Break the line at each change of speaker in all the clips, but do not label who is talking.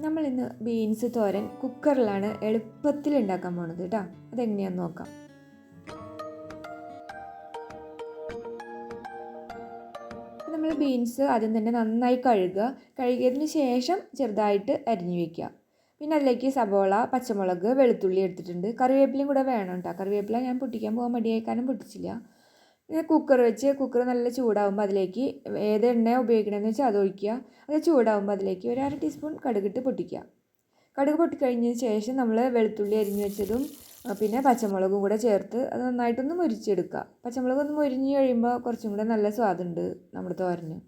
നമ്മൾ ഇന്ന് ബീൻസ് തോരൻ കുക്കറിലാണ് എളുപ്പത്തിൽ ഉണ്ടാക്കാൻ പോണത് കേട്ടോ. അതെങ്ങനെയാന്ന് നോക്കാം. നമ്മൾ ബീൻസ് ആദ്യം തന്നെ നന്നായി കഴുകുക. കഴുകിയതിന് ശേഷം ചെറുതായിട്ട് അരിഞ്ഞു വയ്ക്കുക പിന്നെ അതിലേക്ക് സബോള പച്ചമുളക് വെളുത്തുള്ളി എടുത്തിട്ടുണ്ട്. കറിവേപ്പിലയും കൂടെ വേണം കേട്ടോ. കറിവേപ്പില ഞാൻ പൊട്ടിക്കാൻ പോകാൻ മടിയായി കാരണം പൊട്ടിച്ചില്ല. കുക്കർ വെച്ച് കുക്കർ നല്ല ചൂടാവുമ്പോൾ അതിലേക്ക് ഏത് എണ്ണ ഉപയോഗിക്കണമെന്ന് വെച്ചാൽ അത് ഒഴിക്കുക. അത് ചൂടാവുമ്പോൾ അതിലേക്ക് ഒരു അര ടീസ്പൂൺ കടുകിട്ട് പൊട്ടിക്കുക. കടുക് പൊട്ടിക്കഴിഞ്ഞതിന് ശേഷം നമ്മൾ വെളുത്തുള്ളി അരിഞ്ഞ് വെച്ചതും പിന്നെ പച്ചമുളകും കൂടെ ചേർത്ത് അത് നന്നായിട്ടൊന്ന് മുരിച്ചെടുക്കുക. പച്ചമുളക് ഒന്ന് മുരിഞ്ഞ് കഴിയുമ്പോൾ കുറച്ചും കൂടെ നല്ല സ്വാദുണ്ട് നമ്മുടെ തോരന്.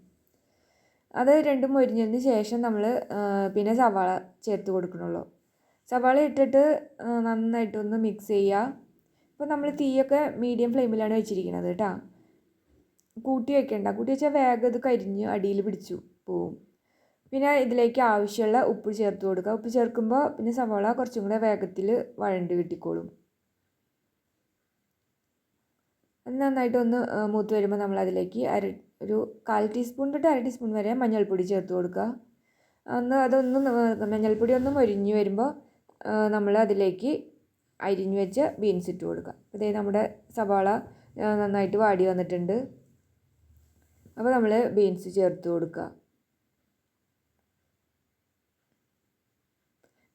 അത് രണ്ടും മുരിഞ്ഞതിന് ശേഷം നമ്മൾ പിന്നെ സവാള ചേർത്ത് കൊടുക്കണുള്ളൂ. സവാള ഇട്ടിട്ട് നന്നായിട്ടൊന്ന് മിക്സ് ചെയ്യുക. ഇപ്പോൾ നമ്മൾ തീയൊക്കെ മീഡിയം ഫ്ലെയിമിലാണ് വെച്ചിരിക്കുന്നത് കേട്ടോ കൂട്ടി വെക്കണ്ട. കൂട്ടി വെച്ചാൽ വേഗം ഇത് കരിഞ്ഞ് അടിയിൽ പിടിച്ചു പോവും. പിന്നെ ഇതിലേക്ക് ആവശ്യമുള്ള ഉപ്പ് ചേർത്ത് കൊടുക്കുക. ഉപ്പ് ചേർക്കുമ്പോൾ പിന്നെ സവാള കുറച്ചും കൂടെ വേഗത്തിൽ വഴണ്ട് കിട്ടിക്കോളും. അത് നന്നായിട്ടൊന്ന് മൂത്ത് വരുമ്പോൾ നമ്മൾ അതിലേക്ക് അര ഒരു കാൽ ടീസ്പൂൺ തൊട്ട് അര ടീസ്പൂൺ വരെ മഞ്ഞൾപ്പൊടി ചേർത്ത് കൊടുക്കുക. ഒന്ന് അതൊന്ന് മഞ്ഞൾപ്പൊടി ഒന്ന് മൊരിഞ്ഞ് വരുമ്പോൾ നമ്മൾ അതിലേക്ക് അരിഞ്ഞ് വെച്ച ബീൻസ് ഇട്ട് കൊടുക്കുക. അതേ നമ്മുടെ സവാള നന്നായിട്ട് വാടി വന്നിട്ടുണ്ട്. അപ്പോൾ നമ്മൾ ബീൻസ് ചേർത്ത് കൊടുക്കുക.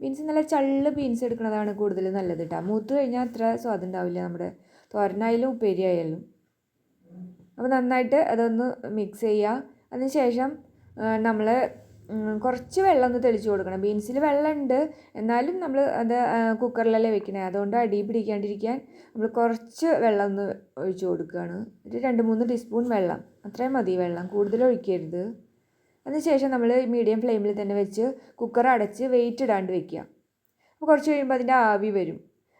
ബീൻസ് നല്ല ചള്ള് ബീൻസ് എടുക്കുന്നതാണ് കൂടുതൽ നല്ലത് കേട്ടോ മൂത്ത് കഴിഞ്ഞാൽ അത്ര സ്വാദുണ്ടാവില്ല നമ്മുടെ തോരനായാലും ഉപ്പേരി ആയാലും. അപ്പോൾ നന്നായിട്ട് അതൊന്ന് മിക്സ് ചെയ്യുക. അതിനുശേഷം നമ്മൾ കുറച്ച് വെള്ളം ഒന്ന് തെളിച്ച് കൊടുക്കണം. ബീൻസിൽ വെള്ളമുണ്ട്. എന്നാലും നമ്മൾ അത് കുക്കറിലല്ലേ വെക്കണേ. അതുകൊണ്ട് അടി പിടിക്കാണ്ടിരിക്കാൻ നമ്മൾ കുറച്ച് വെള്ളം ഒന്ന് ഒഴിച്ച് കൊടുക്കുകയാണ്. ഒരു രണ്ട് മൂന്ന് ടീസ്പൂൺ വെള്ളം. അത്രയും മതി വെള്ളം. കൂടുതൽ ഒഴിക്കരുത്. അതിനുശേഷം നമ്മൾ മീഡിയം ഫ്ലെയിമിൽ തന്നെ വെച്ച് കുക്കർ അടച്ച് വെയിറ്റ് ഇടാണ്ട് വെക്കുക. അപ്പോൾ കുറച്ച് കഴിയുമ്പോൾ അതിന്റെ ആവി വരും.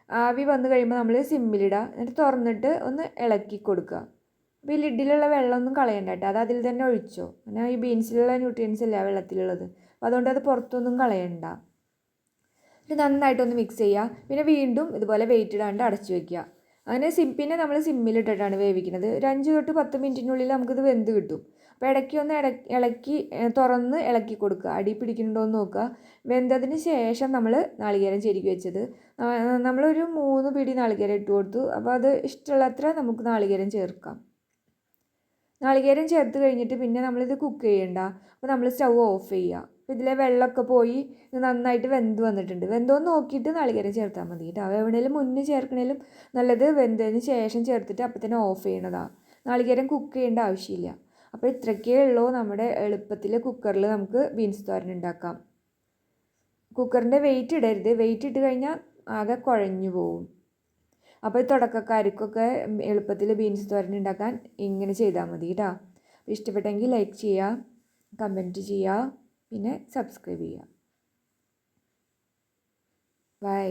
ആവി വന്നു കഴിയുമ്പോൾ നമ്മൾ സിമ്മിലിടുക എന്നിട്ട് തുറന്നിട്ട് ഒന്ന് ഇളക്കി കൊടുക്കുക. അപ്പോൾ ഈ ലിഡിലുള്ള വെള്ളമൊന്നും കളയണ്ട കേട്ടോ. അത് അതിൽ തന്നെ ഒഴിച്ചോ. അങ്ങനെ ഈ ബീൻസിലുള്ള ന്യൂട്രിയൻസ് അല്ല വെള്ളത്തിലുള്ളത്. അപ്പോൾ അതുകൊണ്ട് അത് പുറത്തൊന്നും കളയണ്ട. ഇത് നന്നായിട്ടൊന്ന് മിക്സ് ചെയ്യുക പിന്നെ വീണ്ടും ഇതുപോലെ വെയിറ്റ് ഇടാണ്ട് അടച്ചു വയ്ക്കുക അങ്ങനെ സിം പിന്നെ നമ്മൾ സിമ്മിലിട്ടിട്ടാണ് വേവിക്കുന്നത്. ഒരു അഞ്ച് തൊട്ട് പത്ത് മിനിറ്റിനുള്ളിൽ നമുക്കിത് വെന്ത് കിട്ടും. അപ്പോൾ ഇടയ്ക്ക് ഒന്ന് ഇളക്കി തുറന്ന് ഇളക്കി കൊടുക്കുക. അടി പിടിക്കുന്നുണ്ടോ എന്ന് നോക്കുക. വെന്തതിന് ശേഷം നമ്മൾ നാളികേരം ചെരുക്കി വെച്ചത്. നമ്മളൊരു മൂന്ന് പിടി നാളികേരം ഇട്ട് കൊടുത്തു. അപ്പോൾ അത് ഇഷ്ടമുള്ളത്ര നമുക്ക് നാളികേരം ചേർക്കാം. നാളികേരം ചേർത്ത് കഴിഞ്ഞിട്ട് പിന്നെ നമ്മളിത് കുക്ക് ചെയ്യണ്ട. അപ്പോൾ നമ്മൾ സ്റ്റൗ ഓഫ് ചെയ്യുക അപ്പോൾ ഇതിലെ വെള്ളമൊക്കെ പോയി ഇത് നന്നായിട്ട് വെന്ത് വന്നിട്ടുണ്ട്. വെന്തോന്ന് നോക്കിയിട്ട് നാളികേരം ചേർത്താൽ മതി കേട്ടോ. എവിടെയെങ്കിലും മുന്നേ ചേർക്കണേലും നല്ലത് വെന്തതിന് ശേഷം ചേർത്തിട്ട് അപ്പം തന്നെ ഓഫ് ചെയ്യണതാണ് നാളികേരം കുക്ക് ചെയ്യേണ്ട ആവശ്യമില്ല. അപ്പോൾ ഇത്രയ്ക്കേ ഉള്ളൂ നമ്മുടെ എളുപ്പത്തിൽ കുക്കറിൽ നമുക്ക് ബീൻസ് തോരൻ ഉണ്ടാക്കാം. കുക്കറിന്റെ വെയിറ്റ് ഇടരുത്. വെയിറ്റ് ഇട്ട് കഴിഞ്ഞാൽ ആകെ കുഴഞ്ഞു പോവും. അപ്പോൾ തുടക്കക്കാർക്കൊക്കെ എളുപ്പത്തിൽ ബീൻസ് തോരൻ ഉണ്ടാക്കാൻ ഇങ്ങനെ ചെയ്താൽ മതി കേട്ടോ. ഇഷ്ടപ്പെട്ടെങ്കിൽ ലൈക്ക് ചെയ്യുക കമന്റ് ചെയ്യുക പിന്നെ സബ്സ്ക്രൈബ് ചെയ്യുക ബൈ